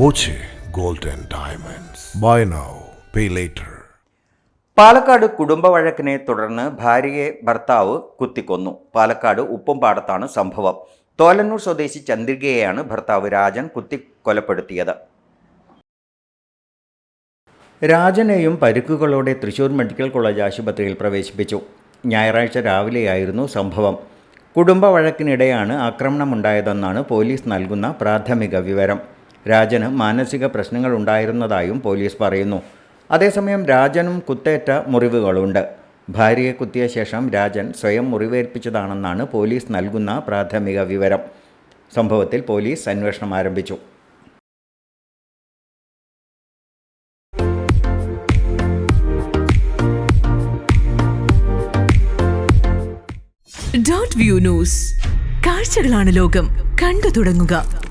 Boche gold and Diamonds. Buy now, pay later. Palakkad കുടുംബവഴക്കിനെ തുടർന്ന് ഭാര്യയെ ഭർത്താവ് കുത്തിക്കൊന്നു. പാലക്കാട് ഉപ്പുംപാടത്താണ് സംഭവം. തോലന്നൂർ സ്വദേശി ചന്ദ്രികയെയാണ് ഭർത്താവ് രാജൻ കുത്തി കൊലപ്പെടുത്തിയത് രാജനെയും പരുക്കുകളോടെ തൃശൂർ മെഡിക്കൽ കോളേജ് ആശുപത്രിയിൽ പ്രവേശിപ്പിച്ചു. ഞായറാഴ്ച രാവിലെയായിരുന്നു സംഭവം. കുടുംബ വഴക്കിനിടെയാണ് ആക്രമണമുണ്ടായതെന്നാണ് പോലീസ് നൽകുന്ന പ്രാഥമിക വിവരം. രാജന് മാനസിക പ്രശ്നങ്ങൾ ഉണ്ടായിരുന്നതായും പോലീസ് പറയുന്നു. അതേസമയം രാജനും കുത്തേറ്റ മുറിവുകളുണ്ട്. ഭാര്യയെ കുത്തിയ ശേഷം രാജൻ സ്വയം മുറിവേൽപ്പിച്ചതാണെന്നാണ് പോലീസ് നൽകുന്ന പ്രാഥമിക വിവരം. സംഭവത്തിൽ പോലീസ് അന്വേഷണം ആരംഭിച്ചു. Dot view news. കാഴ്ചകളാണ് ലോകം. കണ്ടു തുടങ്ങുക.